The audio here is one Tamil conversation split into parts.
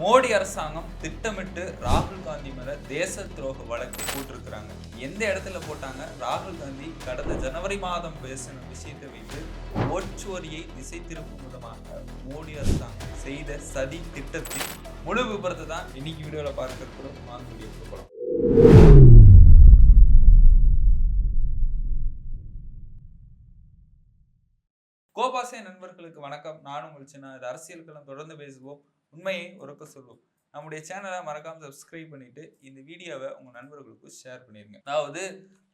மோடி அரசாங்கம் திட்டமிட்டு ராகுல் காந்தி மேல தேச துரோக வழக்கு போட்டிருக்கிறாங்க. எந்த இடத்துல போட்டாங்க? ராகுல் காந்தி கடந்த ஜனவரி மாதம் பேசின விஷயத்தை வைத்து ஓட்சுவரியை திசை திருப்பும் விதமாக மோடி அரசாங்கம் செய்த சதி திட்டத்தின் முழு விபரத்தை தான் இன்னைக்கு வீடியோல பார்க்க இருக்கிறோம் போகலாம் கோபாசே நண்பர்களுக்கு வணக்கம். நானும் உங்கள் சின்ன அரசியல்களும் அரசியல் களம் தொடர்ந்து பேசுவோம். உண்மையை உறக்க சொல்வோம் நம்முடைய சேனலை மறக்காமல் சப்ஸ்கிரைப் பண்ணிட்டு இந்த வீடியோவை உங்கள் நண்பர்களுக்கு ஷேர் பண்ணிடுங்க அதாவது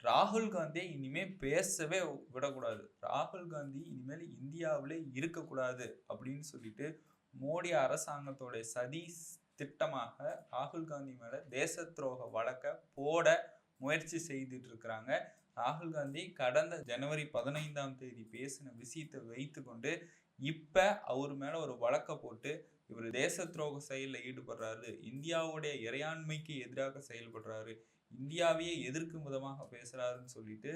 ராகுல் காந்தியை இனிமேல் பேசவே விடக்கூடாது. ராகுல் காந்தி இனிமேல் இந்தியாவிலே இருக்கக்கூடாது அப்படின்னு சொல்லிட்டு மோடி அரசாங்கத்தோட சதி திட்டமாக ராகுல் காந்தி மேலே தேச துரோக வழக்க போட முயற்சி செய்துட்டு இருக்கிறாங்க. ராகுல் காந்தி கடந்த ஜனவரி பதினைந்தாம் தேதி பேசின விஷயத்தை வைத்துக்கொண்டு இப்போ அவர் மேலே ஒரு வழக்கை போட்டு இவர் தேச துரோக செயலில் ஈடுபடுறாரு. இந்தியாவுடைய இறையாண்மைக்கு எதிராக செயல்படுறாரு. இந்தியாவையே எதிர்க்கும் விதமாக பேசுறாருன்னு சொல்லிட்டு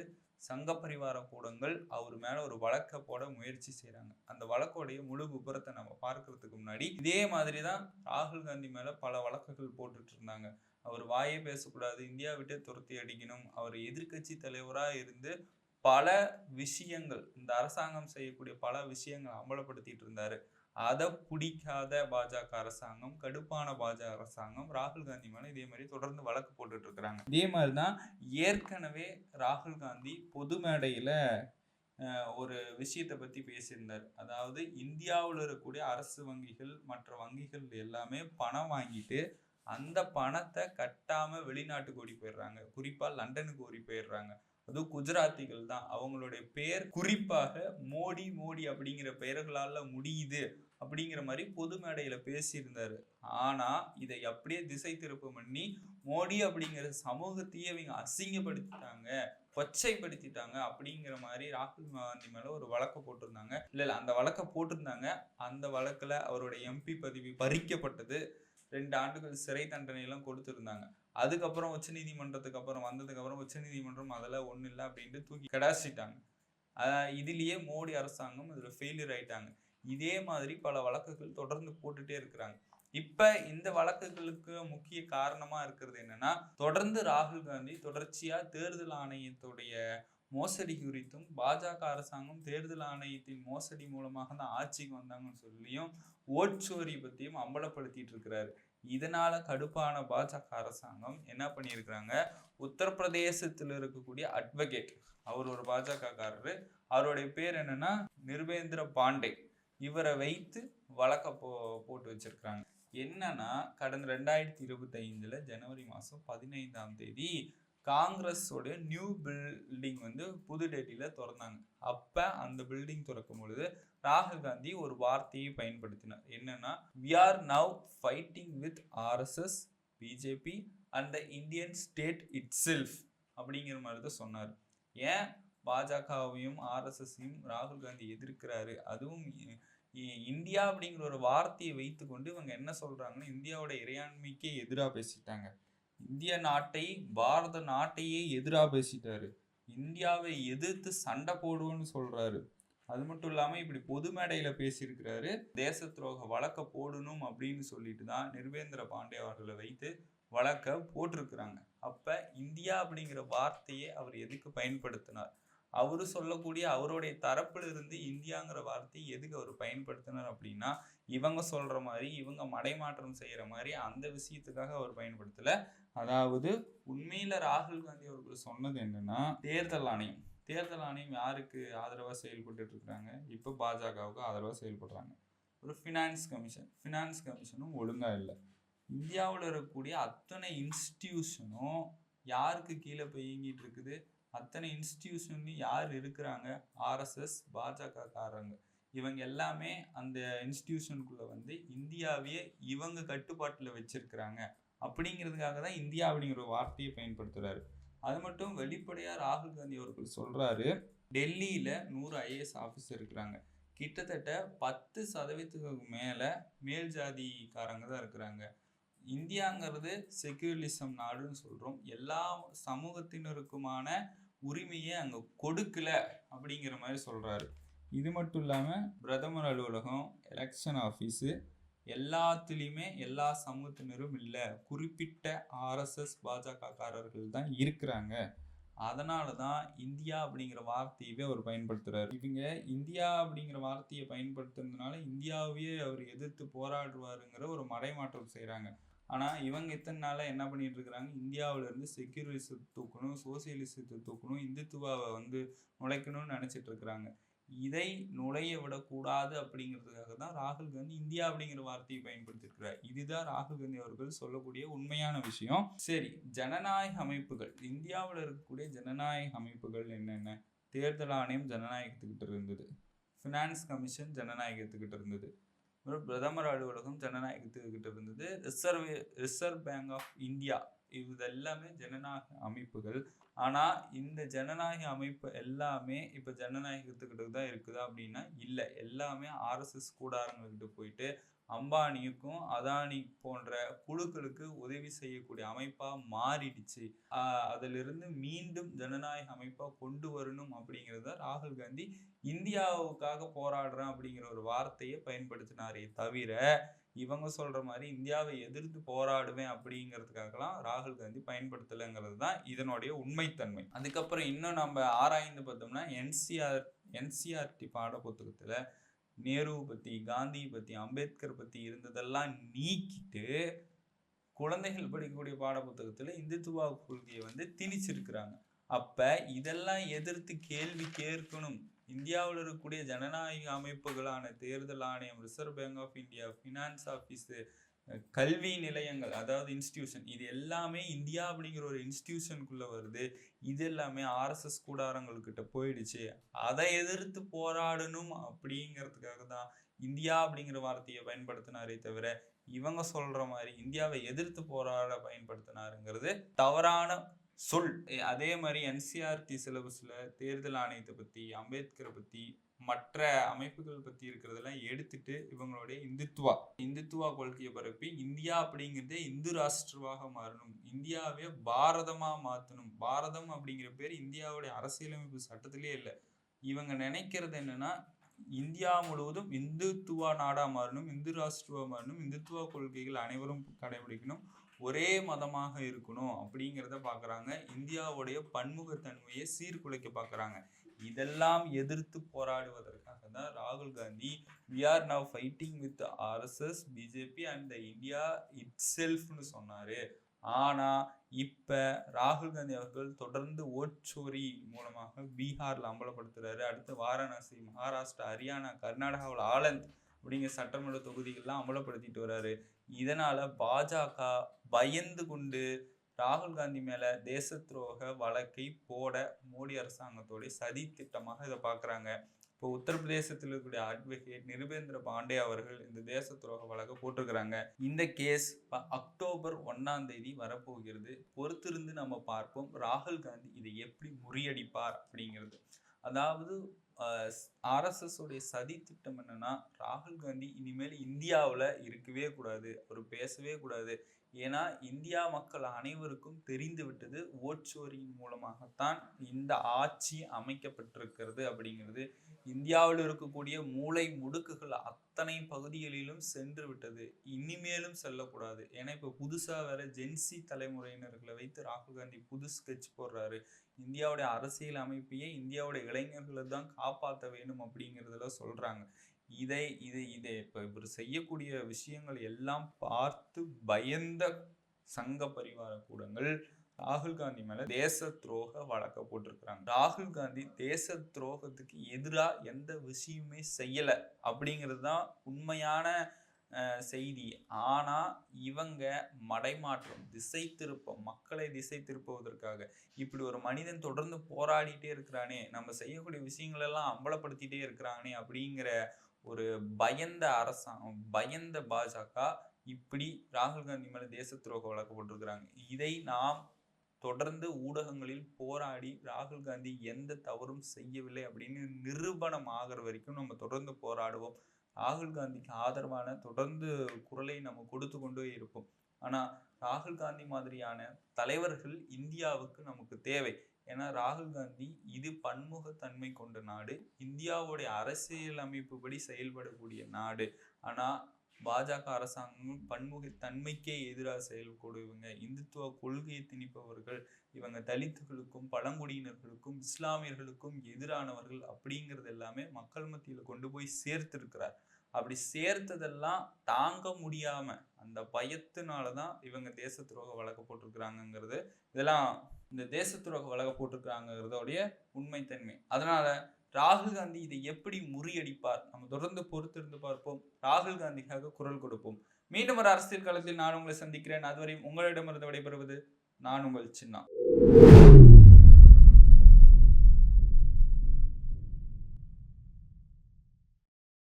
சங்க பரிவார கூடங்கள் அவர் மேல ஒரு வழக்க போட முயற்சி செய்யறாங்க அந்த வழக்கோடைய முழு விபரத்தை நம்ம பார்க்கறதுக்கு முன்னாடி இதே மாதிரி தான் ராகுல் காந்தி மேல பல வழக்குகள் போட்டுட்டு இருந்தாங்க. அவர் வாயே பேசக்கூடாது இந்தியா விட்டு துரத்தி அடிக்கணும் அவர் எதிர்க்கட்சி தலைவராக இருந்து பல விஷயங்கள் இந்த அரசாங்கம் செய்யக்கூடிய பல விஷயங்கள் அம்பலப்படுத்திட்டு இருந்தாரு. அதை பிடிக்காத பாஜக அரசாங்கம் கடுப்பான பாஜக அரசாங்கம் ராகுல் காந்தி மேலே இதே மாதிரி தொடர்ந்து வழக்கு போட்டுட்டு இருக்கிறாங்க. இதே மாதிரி தான் ஏற்கனவே ராகுல் காந்தி பொது மேடையில் ஒரு விஷயத்தை பற்றி பேசியிருந்தார். அதாவது இந்தியாவில் இருக்கக்கூடிய அரசு வங்கிகள் மற்ற வங்கிகள் எல்லாமே பணம் வாங்கிட்டு அந்த பணத்தை கட்டாமல் வெளிநாட்டுக்கு ஓடி போயிடுறாங்க. குறிப்பாக லண்டனுக்கு ஓடி போயிடுறாங்க. அதுவும் குஜராத்திகள் தான் அவங்களுடைய பெயர் குறிப்பாக மோடி மோடி அப்படிங்கிற பெயர்களால் முடியுது. அப்படிங்கிற மாதிரி பொது மேடையில் பேசியிருந்தாரு. ஆனால் இதை அப்படியே திசை திருப்பு பண்ணி மோடி அப்படிங்கிற சமூகத்தையே இவங்க அசிங்கப்படுத்திட்டாங்க கொச்சைப்படுத்திட்டாங்க அப்படிங்கிற மாதிரி ராகுல் காந்தி மேலே ஒரு வழக்கை போட்டிருந்தாங்க. இல்லை இல்லை அந்த வழக்கை போட்டிருந்தாங்க. அந்த வழக்கில் அவருடைய எம்பி பதவி பறிக்கப்பட்டது. ரெண்டு ஆண்டுகள் சிறை தண்டனையெல்லாம் கொடுத்துருந்தாங்க. அதுக்கப்புறம் அதுக்கப்புறம் உச்சநீதிமன்றத்துக்கு அப்புறம் வந்ததுக்கு அப்புறம் உச்சநீதிமன்றம் அதெல்லாம் ஒன்றும் இல்லை அப்படின்ட்டு தூக்கி கடாசிட்டாங்க. இதுலேயே மோடி அரசாங்கம் இதில் ஃபெயிலியர் ஆயிட்டாங்க. இதே மாதிரி பல வழக்குகள் தொடர்ந்து போட்டுட்டே இருக்கிறாங்க. இப்ப இந்த வழக்குகளுக்கு முக்கிய காரணமா இருக்கிறது என்னன்னா தொடர்ந்து ராகுல் காந்தி தொடர்ச்சியா தேர்தல் ஆணையத்துடைய மோசடி குறித்தும் பாஜக அரசாங்கம் தேர்தல் ஆணையத்தின் மோசடி மூலமாக தான் ஆட்சிக்கு வந்தாங்கன்னு சொல்லியும் ஓட்சோரி பத்தியும் அம்பலப்படுத்திட்டு இருக்கிறாரு. இதனால கடுப்பான பாஜக அரசாங்கம் என்ன பண்ணியிருக்கிறாங்க? உத்தரப்பிரதேசத்தில் இருக்கக்கூடிய அட்வொகேட் அவர் ஒரு பாஜக காரரு அவருடைய பேர் என்னன்னா நிர்வேந்திர பாண்டே. இவரை வைத்து வழக்க போ போட்டு வச்சிருக்கிறாங்க. என்னன்னா கடந்த ரெண்டாயிரத்தி இருபத்தைந்தில் ஜனவரி மாதம் பதினைந்தாம் தேதி காங்கிரஸோட நியூ பில்டிங் வந்து புது டெல்லியில் திறந்தாங்க. அப்ப அந்த பில்டிங் திறக்கும் பொழுது ராகுல் காந்தி ஒரு வார்த்தையை பயன்படுத்தினார். என்னன்னா we are now fighting with RSS BJP and the Indian state itself அப்படிங்கிற மாதிரி தான் சொன்னார். ஏன்? பாஜகவையும் ஆர்எஸ்எஸையும் ராகுல் காந்தி எதிர்க்கிறாரு. அதுவும் இந்தியா அப்படிங்கிற ஒரு வார்த்தையை வைத்துக்கொண்டு இவங்க என்ன சொல்றாங்கன்னா இந்தியாவோட இறையாண்மைக்கே எதிராக பேசிட்டாங்க. இந்திய நாட்டை பாரத நாட்டையே எதிராக பேசிட்டாரு. இந்தியாவை எதிர்த்து சண்டை போடுவோன்னு சொல்றாரு. அது மட்டும் இல்லாமல் இப்படி பொது மேடையில் பேசியிருக்கிறாரு. தேச துரோக வழக்க போடணும் அப்படின்னு சொல்லிட்டு தான் நிர்வேந்திர பாண்டே அவர்களை வைத்து வழக்க போட்டிருக்கிறாங்க. அப்போ இந்தியா அப்படிங்கிற வார்த்தையை அவர் எதுக்கு பயன்படுத்தினார்? அவரு சொல்லக்கூடிய அவருடைய தரப்புல இருந்து இந்தியாங்கிற வார்த்தையை எதுக்கு அவர் பயன்படுத்தினார் அப்படின்னா இவங்க சொல்ற மாதிரி இவங்க மடைமாற்றம் செய்யற மாதிரி அந்த விஷயத்துக்காக அவர் பயன்படுத்தல. அதாவது உண்மையில ராகுல் காந்தி அவர்கள் சொன்னது என்னன்னா தேர்தல் ஆணையம். தேர்தல் ஆணையம் யாருக்கு ஆதரவாக செயல்பட்டு இருக்கிறாங்க இப்போ பாஜகவுக்கு ஆதரவாக செயல்படுறாங்க. ஒரு ஃபினான்ஸ் கமிஷன் ஃபினான்ஸ் கமிஷனும் ஒழுங்காக இல்லை. இந்தியாவில் இருக்கக்கூடிய அத்தனை இன்ஸ்டிடியூஷனும் யாருக்கு கீழே போய் இயங்கிட்டு இருக்குது அத்தனை இன்ஸ்டிடியூஷன்லையும் யார் இருக்கிறாங்க? ஆர்எஸ்எஸ் பாஜக காரங்க. இவங்க எல்லாமே அந்த இன்ஸ்டிடியூஷனுக்குள்ள வந்து இந்தியாவையே இவங்க கட்டுப்பாட்டில் வச்சிருக்கிறாங்க. அப்படிங்கிறதுக்காக தான் இந்தியா அப்படிங்கிற ஒரு வார்த்தையை பயன்படுத்துகிறாரு அது மட்டும் வெளிப்படையாக ராகுல் காந்தி அவர்கள் சொல்கிறாரு டெல்லியில் நூறு ஐஏஎஸ் ஆஃபீஸர் இருக்கிறாங்க. கிட்டத்தட்ட பத்து சதவீதத்துக்கு மேலே மேல் ஜாதிக்காரங்க தான் இருக்கிறாங்க. இந்தியாங்கிறது செக்யூரிலிசம் நாடுன்னு சொல்கிறோம் எல்லா சமூகத்தினருக்குமான உரிமையை அங்கே கொடுக்கல அப்படிங்கிற மாதிரி சொல்கிறாரு இது மட்டும் இல்லாமல் பிரதமர் அலுவலகம் எலெக்ஷன் ஆஃபீஸு எல்லாத்துலேயுமே எல்லா சமூகத்தினரும் இல்லை. குறிப்பிட்ட ஆர்எஸ்எஸ் பாஜகக்காரர்கள் தான் இருக்கிறாங்க. அதனால தான் இந்தியா அப்படிங்கிற வார்த்தையவே அவர் பயன்படுத்துகிறார் இவங்க இந்தியா அப்படிங்கிற வார்த்தையை பயன்படுத்துறதுனால இந்தியாவையே அவர் எதிர்த்து போராடுவாருங்கிற ஒரு மடைமாற்றம் செய்கிறாங்க ஆனால் இவங்க இத்தனை நாளாக என்ன பண்ணிட்டு இருக்கிறாங்க இந்தியாவிலேருந்து செக்யூரிசத்தை தூக்கணும் சோசியலிசத்தை தூக்கணும் இந்துத்துவாவை வந்து நுழைக்கணும்னு நினச்சிட்டு இருக்கிறாங்க இதை நுழைய விடக்கூடாது அப்படிங்கிறதுக்காக தான் ராகுல் காந்தி இந்தியா அப்படிங்கிற வார்த்தையை பயன்படுத்தியிருக்கிறார். இதுதான் ராகுல் காந்தி அவர்கள் சொல்லக்கூடிய உண்மையான விஷயம். சரி ஜனநாயக அமைப்புகள். இந்தியாவில் இருக்கக்கூடிய ஜனநாயக அமைப்புகள் என்னென்ன? தேர்தல் ஆணையம் ஜனநாயகத்துக்கிட்ட இருந்தது. ஃபினான்ஸ் கமிஷன் ஜனநாயகத்துக்கிட்ட இருந்தது. பிரதமர் அலுவலகம் ஜனநாயகத்துக்கிட்ட இருந்தது. Reserve reserve bank of India இது எல்லாமே ஜனநாயக அமைப்புகள். ஆனால் இந்த ஜனநாயக அமைப்பு எல்லாமே இப்போ ஜனநாயகத்துக்கிட்ட தான் இருக்குதா அப்படின்னா இல்லை. எல்லாமே ஆர்எஸ்எஸ் கூடாரங்கள்கிட்ட போயிட்டு அம்பானிக்கும் அதானி போன்ற குழுக்களுக்கு உதவி செய்யக்கூடிய அமைப்பாக மாறிடுச்சு. அதிலிருந்து மீண்டும் ஜனநாயக அமைப்பாக கொண்டு வரணும் அப்படிங்கிறத ராகுல் காந்தி இந்தியாவுக்காக போராடுறேன் அப்படிங்கிற ஒரு வார்த்தையை பயன்படுத்தினாரே தவிர இவங்க சொல்கிற மாதிரி இந்தியாவை எதிர்த்து போராடுவேன் அப்படிங்கிறதுக்காகலாம் ராகுல் காந்தி பயன்படுத்தலைங்கிறது தான் இதனுடைய உண்மைத்தன்மை. அதுக்கப்புறம் இன்னும் நம்ம ஆராய்ந்து பார்த்தோம்னா என்சிஆர் என்சிஆர்டி பாட புத்தகத்தில் நேரு பற்றி காந்தி பற்றி அம்பேத்கர் பற்றி இருந்ததெல்லாம் நீக்கிட்டு குழந்தைகள் படிக்கக்கூடிய பாட இந்துத்துவா கொள்கையை வந்து திணிச்சிருக்கிறாங்க. அப்போ இதெல்லாம் எதிர்த்து கேள்வி கேட்கணும். இந்தியாவில் இருக்கக்கூடிய ஜனநாயக அமைப்புகளான தேர்தல் ஆணையம் reserve bank of India finance office கல்வி நிலையங்கள் அதாவது இன்ஸ்டியூஷன் இது எல்லாமே இந்தியா அப்படிங்கிற ஒரு இன்ஸ்டியூஷனுக்குள்ளே வருது. இது எல்லாமே ஆர்எஸ்எஸ் கூடாரங்கள்கிட்ட போயிடுச்சு. அதை எதிர்த்து போராடணும் அப்படிங்கிறதுக்காக தான் இந்தியா அப்படிங்கிற வார்த்தையை பயன்படுத்தினாரே தவிர இவங்க சொல்கிற மாதிரி இந்தியாவை எதிர்த்து போராட பயன்படுத்தினாருங்கிறது தவறான சொல். அதே மாதிரி என்சிஆர்டி சிலபஸில் தேர்தல் ஆணையத்தை பற்றி அம்பேத்கரை பற்றி மற்ற அமைப்புகள் பற்றி இருக்கிறதெல்லாம் எடுத்துட்டு இவங்களுடைய இந்துத்துவா இந்துத்துவா கொள்கையை பரப்பி இந்தியா அப்படிங்கிறதே இந்து ராஷ்டிரவாக மாறணும். இந்தியாவே பாரதமாக மாற்றணும் பாரதம் அப்படிங்கிற பேர் இந்தியாவுடைய அரசியலமைப்பு சட்டத்திலே இல்லை. இவங்க நினைக்கிறது என்னன்னா இந்தியா முழுவதும் இந்துத்துவா நாடாக மாறணும் இந்து ராஷ்டிரவா மாறணும் இந்துத்துவா கொள்கைகள் அனைவரும் கடைபிடிக்கணும் ஒரே மதமாக இருக்கணும் அப்படிங்கிறத பார்க்குறாங்க இந்தியாவுடைய பன்முகத்தன்மையை சீர்குலைக்க பார்க்குறாங்க இதெல்லாம் எதிர்த்து போராடுவதற்காக தான் ராகுல் Gandhi we are now fighting with RSS BJP and the India it செல்ஃப்னு சொன்னார். ஆனால் இப்போ ராகுல் காந்தி அவர்கள் தொடர்ந்து ஓட்சோரி மூலமாக பீகாரில் அம்பலப்படுத்துகிறாரு அடுத்து வாரணாசி மகாராஷ்டிரா ஹரியானா கர்நாடகாவில் ஆலந்த் அப்படிங்கிற சட்டமன்ற தொகுதிகள்லாம் அமலப்படுத்திட்டு வர்றாரு இதனால் பாஜக பயந்து கொண்டு ராகுல் காந்தி மேலே தேச துரோக வழக்கை போட மோடி அரசாங்கத்தோடைய சதி திட்டமாக இதை பார்க்குறாங்க இப்போ உத்தரப்பிரதேசத்தில் இருக்கக்கூடிய அட்வொகேட் நிருபேந்திர பாண்டே அவர்கள் இந்த தேச துரோக வழக்கை போட்டிருக்கிறாங்க. இந்த கேஸ் அக்டோபர் ஒன்னாம் தேதி வரப்போகிறது. பொறுத்திருந்து நம்ம பார்ப்போம் ராகுல் காந்தி இதை எப்படி முறியடிப்பார் அப்படிங்கிறது. அதாவது ஆர்எஸ்எஸ் உடைய சதி திட்டம் என்னன்னா ராகுல் காந்தி இனிமேல் இந்தியாவில் இருக்கவே கூடாது. அவர் பேசவே கூடாது. ஏன்னா இந்தியா மக்கள் அனைவருக்கும் தெரிந்து விட்டது ஓட்சோரியின் மூலமாகத்தான் இந்த ஆட்சி அமைக்கப்பட்டிருக்கிறது அப்படிங்கிறது. இந்தியாவில் இருக்கக்கூடிய மூளை முடுக்குகள் அத்தனை பகுதிகளிலும் சென்று விட்டது. இனிமேலும் செல்லக்கூடாது. ஏன்னா இப்போ புதுசாக வேற ஜென்சி தலைமுறையினர்களை வைத்து ராகுல் காந்தி புது ஸ்கெட்ச் போடுறாரு. இந்தியாவுடைய அரசியல் அமைப்பையே இந்தியாவுடைய இளைஞர்களை தான் காப்பாற்ற வேண்டும் அப்படிங்கிறதுல சொல்கிறாங்க இதை இது இதை இப்போ இவர் செய்யக்கூடிய விஷயங்கள் எல்லாம் பார்த்து பயந்த சங்க பரிவார கூடங்கள் ராகுல் காந்தி மேல தேச துரோக வழக்க போட்டிருக்கிறாங்க. ராகுல் காந்தி தேச துரோகத்துக்கு எதிராக எந்த விஷயமே செய்யல அப்படிங்கிறது தான் உண்மையான செய்தி. ஆனா இவங்க மடைமாற்றம் திசை திருப்பம் மக்களை திசை திருப்புவதற்காக இப்படி ஒரு மனிதன் தொடர்ந்து போராடிட்டே இருக்கிறானே நம்ம செய்யக்கூடிய விஷயங்கள் எல்லாம் அம்பலப்படுத்திட்டே இருக்கிறானே அப்படிங்கிற ஒரு பயந்த அரசாங்கம் பயந்த பாஜக இப்படி ராகுல் காந்தி மேலே தேச துரோக வழக்கு போட்டிருக்கிறாங்க. இதை நாம் தொடர்ந்து ஊடகங்களில் போராடி ராகுல் காந்தி எந்த தவறும் செய்யவில்லை அப்படின்னு நிரூபணம் ஆகிற வரைக்கும் நம்ம தொடர்ந்து போராடுவோம். ராகுல் காந்திக்கு ஆதரவான தொடர்ந்து குரலை நம்ம கொடுத்து கொண்டே இருப்போம். ஆனால் ராகுல் காந்தி மாதிரியான தலைவர்கள் இந்தியாவுக்கு நமக்கு தேவை. ஏன்னா ராகுல் காந்தி இது பன்முகத்தன்மை கொண்ட நாடு. இந்தியாவுடைய அரசியல் அமைப்புப்படி செயல்படக்கூடிய நாடு. ஆனால் பாஜக அரசாங்கம் பன்முகத்தன்மைக்கே எதிராக செயல்படுவங்க இந்துத்துவ கொள்கையை திணிப்பவர்கள் இவங்க தலித்துகளுக்கும் பழங்குடியினர்களுக்கும் இஸ்லாமியர்களுக்கும் எதிரானவர்கள் அப்படிங்கிறது எல்லாமே மக்கள் மத்தியில் கொண்டு போய் சேர்த்துருக்கிறார். அப்படி சேர்த்ததெல்லாம் தாங்க முடியாமல் அந்த பயத்தினால தான் இவங்க தேச துரோக வழக்கு போட்டிருக்கிறாங்கங்கிறது. இதெல்லாம் இந்த தேச துரோக வழக்கு போட்டிருக்கிறாங்கிறதோடைய உண்மைத்தன்மை அதனால ராகுல் காந்தி இதை எப்படி முறியடிப்பார்? நம்ம தொடர்ந்து பொறுத்திருந்து பார்ப்போம். ராகுல் காந்திக்காக குரல் கொடுப்போம். மீண்டும் ஒரு அரசியல் காலத்தில் நான் உங்களை சந்திக்கிறேன். அதுவரையும் உங்களிடமிருந்து விடைபெறுவது நான் உங்கள் சின்னா